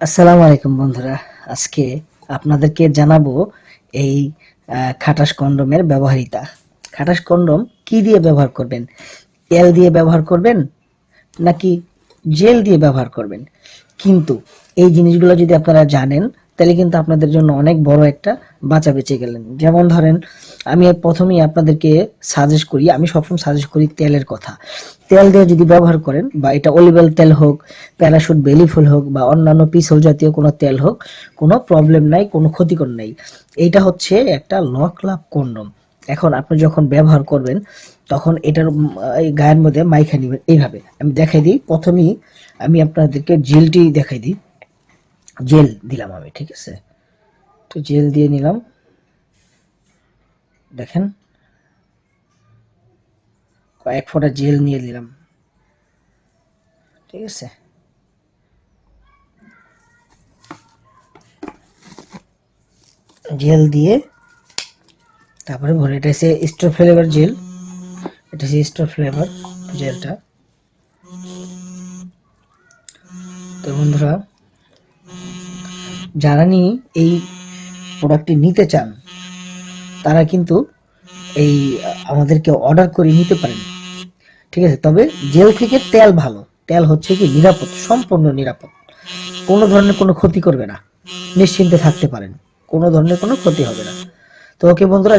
আসসালামু আলাইকুম বন্ধুরা। আজকে আপনাদেরকে জানাব এই খাটাস কন্ডমের ব্যবহারিতা। খাটাস কন্ডম কি দিয়ে ব্যবহার করবেন? তেল দিয়ে ব্যবহার করবেন নাকি জেল দিয়ে ব্যবহার করবেন? কিন্তু এই জিনিসগুলো যদি আপনারা জানেন তাহলে কিন্তু আপনাদের জন্য অনেক বড় একটা বাঁচা বেঁচে গেলেন। যেমন ধরেন, আমি প্রথমেই আপনাদেরকে সাজেস্ট করি, আমি সবসময় সাজেস্ট করি তেলের কথা। তেল দিয়ে যদি ব্যবহার করেন, বা এটা অলিভেল তেল হোক প্যারাশুট বেলি ফুল হোক, বা অন্যান্য পিসল জাতীয় কোনো তেল হোক, কোনো প্রবলেম নাই, কোনো ক্ষতিকর নাই। এইটা হচ্ছে একটা লক লাভ কন্ডম এখন আপনি যখন ব্যবহার করবেন, তখন এটার এই গায়ের মধ্যে মাইখা নেবেন। এইভাবে আমি দেখাই দিই। প্রথমেই আমি আপনাদেরকে জেলটি দেখাই দিই। জেল দিলাম আমি, ঠিক আছে? তো জেল দিয়ে নিলাম। দেখেন, কয়েক ফোঁটা জেল নিয়ে দিলাম ঠিক আছে? জেল দিয়ে, তারপরে ভরে, এটা হচ্ছে স্টোর ফ্লেভার জেল। এটা হচ্ছে স্টোর ফ্লেভার জেলটা। তো বন্ধুরা যারা নিয়ে এই প্রোডাক্টটি নিতে চান, তারা কিন্তু এই, আমাদেরকে অর্ডার করে নিতে পারেন। ঠিক আছে? তবে জেল থেকে তেল ভালো। তেল হচ্ছে কি নিরাপদ, সম্পূর্ণ নিরাপদ। কোনো ধরনের কোনো ক্ষতি করবে না। নিশ্চিন্তে থাকতে পারেন। কোনো ধরনের কোনো ক্ষতি হবে না। তো ওকে বন্ধুরা